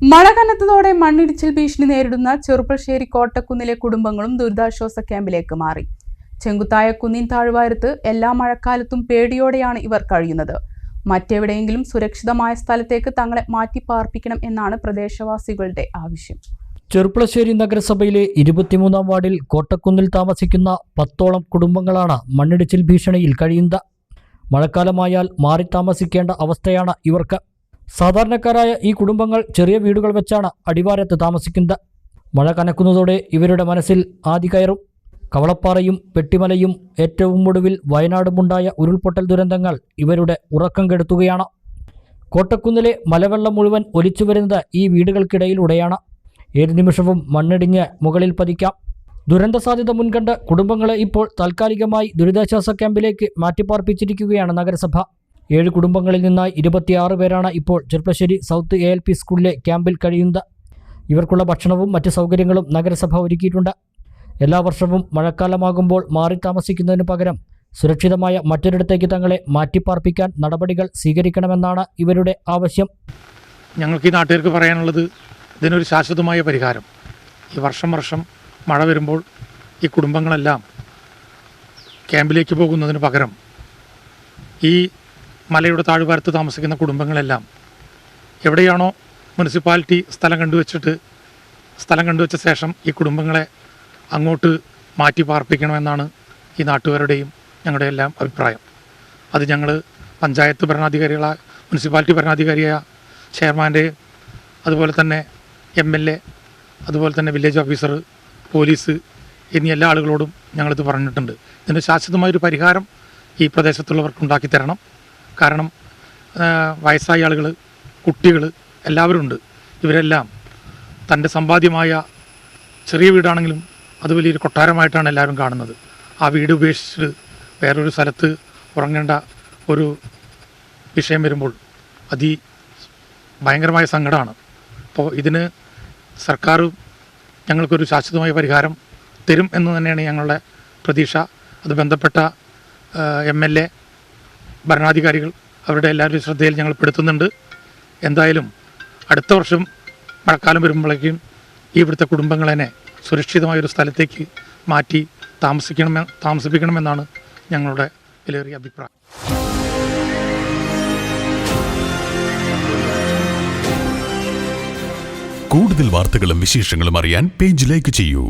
മഴ കനത്തതോടെ മണ്ണിടിച്ചിൽ ഭീഷണി നേരിടുന്ന ചെറുപ്പശ്ശേരി കോട്ടക്കുന്നിലെ കുടുംബങ്ങളും ദുരിതാശ്വാസ ക്യാമ്പിലേക്ക് മാറി. ചെങ്കുത്തായ കുന്നിൻ താഴ്വാരത്ത് എല്ലാ മഴക്കാലത്തും പേടിയോടെയാണ് ഇവർ കഴിയുന്നത്. മറ്റെവിടെയെങ്കിലും സുരക്ഷിതമായ സ്ഥലത്തേക്ക് തങ്ങളെ മാറ്റി പാർപ്പിക്കണം എന്നാണ് പ്രദേശവാസികളുടെ ആവശ്യം. ചെറുപ്പളശ്ശേരി നഗരസഭയിലെ ഇരുപത്തിമൂന്നാം വാർഡിൽ കോട്ടക്കുന്നിൽ താമസിക്കുന്ന പത്തോളം കുടുംബങ്ങളാണ് മണ്ണിടിച്ചിൽ ഭീഷണിയിൽ കഴിയുന്ന മഴക്കാലമായാൽ മാറി താമസിക്കേണ്ട അവസ്ഥയാണ് ഇവർക്ക് സാധാരണക്കാരായ ഈ കുടുംബങ്ങൾ ചെറിയ വീടുകൾ വെച്ചാണ് അടിവാരത്ത് താമസിക്കുന്നത്. മഴ കനക്കുന്നതോടെ ഇവരുടെ മനസ്സിൽ ആദി കയറും. കവളപ്പാറയും പെട്ടിമലയും ഏറ്റവും ഒടുവിൽ വയനാടുമുണ്ടായ ഉരുൾപൊട്ടൽ ദുരന്തങ്ങൾ ഇവരുടെ ഉറക്കം കെടുത്തുകയാണ്. കോട്ടക്കുന്നിലെ മലവെള്ളം മുഴുവൻ ഒലിച്ചു വരുന്നത് ഈ വീടുകൾക്കിടയിലൂടെയാണ്. ഏത് നിമിഷവും മണ്ണിടിഞ്ഞ് മുകളിൽ പതിക്കാം. ദുരന്ത സാധ്യത മുൻകണ്ട് കുടുംബങ്ങളെ ഇപ്പോൾ താൽക്കാലികമായി ദുരിതാശ്വാസ ക്യാമ്പിലേക്ക് മാറ്റിപ്പാർപ്പിച്ചിരിക്കുകയാണ് നഗരസഭ. ഏഴ് കുടുംബങ്ങളിൽ നിന്നായി ഇരുപത്തിയാറ് പേരാണ് ഇപ്പോൾ Cherppassery south A L P സ്കൂളിലെ ക്യാമ്പിൽ കഴിയുന്നത്. ഇവർക്കുള്ള ഭക്ഷണവും മറ്റ് സൗകര്യങ്ങളും നഗരസഭ ഒരുക്കിയിട്ടുണ്ട്. എല്ലാ വർഷവും മഴക്കാലമാകുമ്പോൾ മാറി താമസിക്കുന്നതിന് പകരം സുരക്ഷിതമായ മറ്റൊരിടത്തേക്ക് തങ്ങളെ മാറ്റിപ്പാർപ്പിക്കാൻ നടപടികൾ സ്വീകരിക്കണമെന്നാണ് ഇവരുടെ ആവശ്യം. ഞങ്ങൾക്ക് ഈ നാട്ടുകാർക്ക് പറയാനുള്ളത് ഇതിനൊരു ശാശ്വതമായ പരിഹാരം. ഈ വർഷം വർഷം മഴ വരുമ്പോൾ ഈ കുടുംബങ്ങളെല്ലാം ക്യാമ്പിലേക്ക് പോകുന്നതിന് പകരം ഈ മലയുടെ താഴ്വാരത്ത് താമസിക്കുന്ന കുടുംബങ്ങളെല്ലാം എവിടെയാണോ മുനിസിപ്പാലിറ്റി സ്ഥലം കണ്ടുവച്ചിട്ട് സ്ഥലം കണ്ടുവച്ച ശേഷം ഈ കുടുംബങ്ങളെ അങ്ങോട്ട് മാറ്റി പാർപ്പിക്കണമെന്നാണ് ഈ നാട്ടുകാരുടെയും ഞങ്ങളുടെ എല്ലാം അഭിപ്രായം. അത് ഞങ്ങൾ പഞ്ചായത്ത് ഭരണാധികാരികളായ മുനിസിപ്പാലിറ്റി ഭരണാധികാരിയായ ചെയർമാന്റെയും അതുപോലെ തന്നെ എം എൽ എ അതുപോലെ തന്നെ വില്ലേജ് ഓഫീസർ പോലീസ് എന്നീ എല്ലാ ആളുകളോടും ഞങ്ങളിത് പറഞ്ഞിട്ടുണ്ട്. ഇതിന് ശാശ്വതമായൊരു പരിഹാരം ഈ പ്രദേശത്തുള്ളവർക്ക് ഉണ്ടാക്കി തരണം. കാരണം വയസ്സായ ആളുകൾ കുട്ടികൾ എല്ലാവരും ഉണ്ട്. ഇവരെല്ലാം തന്റെ സമ്പാദ്യമായ ചെറിയ വീടാണെങ്കിലും അത് വലിയൊരു കൊട്ടാരമായിട്ടാണ് എല്ലാവരും കാണുന്നത്. ആ വീട് ഉപേക്ഷിച്ച് വേറൊരു സ്ഥലത്ത് ഉറങ്ങേണ്ട ഒരു വിഷയം വരുമ്പോൾ അതി ഭയങ്കരമായ സങ്കടമാണ്. അപ്പോൾ ഇതിന് സർക്കാർ ഞങ്ങൾക്കൊരു ശാശ്വതമായ പരിഹാരം തരും എന്ന് തന്നെയാണ് ഞങ്ങളുടെ പ്രതീക്ഷ. അത് ബന്ധപ്പെട്ട എം എൽ എ ഭരണാധികാരികൾ അവരുടെ എല്ലാവരുടെയും ശ്രദ്ധയിൽ ഞങ്ങൾ പെടുത്തുന്നുണ്ട്. എന്തായാലും അടുത്ത വർഷം മഴക്കാലം വരുമ്പോഴേക്കും ഇവിടുത്തെ കുടുംബങ്ങളെ സുരക്ഷിതമായൊരു സ്ഥലത്തേക്ക് മാറ്റി താമസിക്കണമെ താമസിപ്പിക്കണമെന്നാണ് ഞങ്ങളുടെ വിലയേറിയ അഭിപ്രായം. കൂടുതൽ വാർത്തകളും വിശേഷങ്ങളും അറിയാൻ പേജ് ലൈക്ക് ചെയ്യൂ.